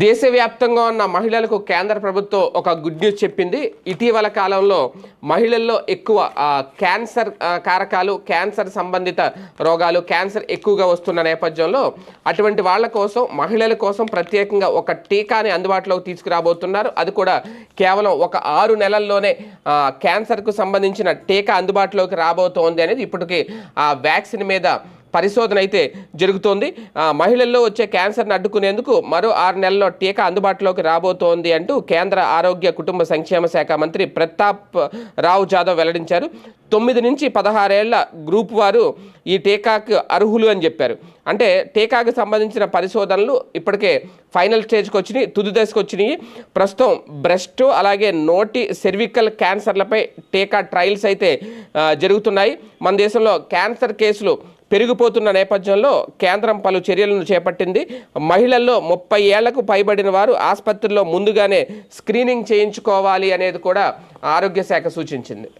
దేశవ్యాప్తంగా ఉన్న మహిళలకు కేంద్ర ప్రభుత్వం ఒక గుడ్ న్యూస్ చెప్పింది. ఇటీవల కాలంలో మహిళల్లో ఎక్కువ క్యాన్సర్ కారకాలు క్యాన్సర్ సంబంధిత రోగాలు క్యాన్సర్ ఎక్కువగా వస్తున్న నేపథ్యంలో అటువంటి వాళ్ళ కోసం మహిళల కోసం ప్రత్యేకంగా ఒక టీకాని అందుబాటులోకి తీసుకురాబోతున్నారు. అది కూడా కేవలం ఒక ఆరు నెలల్లోనే క్యాన్సర్కు సంబంధించిన టీకా అందుబాటులోకి రాబోతోంది అనేది ఇప్పటికీ ఆ వ్యాక్సిన్ మీద పరిశోధన అయితే జరుగుతోంది. మహిళల్లో వచ్చే క్యాన్సర్ను అడ్డుకునేందుకు మరో ఆరు నెలల్లో టీకా అందుబాటులోకి రాబోతోంది అంటూ కేంద్ర ఆరోగ్య కుటుంబ సంక్షేమ శాఖ మంత్రి ప్రతాప్ రావు జాదవ్ వెల్లడించారు. తొమ్మిది నుంచి పదహారేళ్ళ గ్రూప్ వారు ఈ టీకాకు అర్హులు అని చెప్పారు. అంటే టీకాకు సంబంధించిన పరిశోధనలు ఇప్పటికే ఫైనల్ స్టేజ్కి వచ్చినాయి తుది దశకు వచ్చినాయి. ప్రస్తుతం బ్రెస్ట్ అలాగే నోటి సెర్వికల్ క్యాన్సర్లపై టీకా ట్రయల్స్ అయితే జరుగుతున్నాయి. మన దేశంలో క్యాన్సర్ కేసులు పెరిగిపోతున్న నేపథ్యంలో కేంద్రం పలు చర్యలను చేపట్టింది. మహిళల్లో ముప్పై ఏళ్ళకు పైబడిన వారు ఆసుపత్రిలో ముందుగానే స్క్రీనింగ్ చేయించుకోవాలి అనేది కూడా ఆరోగ్య శాఖ సూచించింది.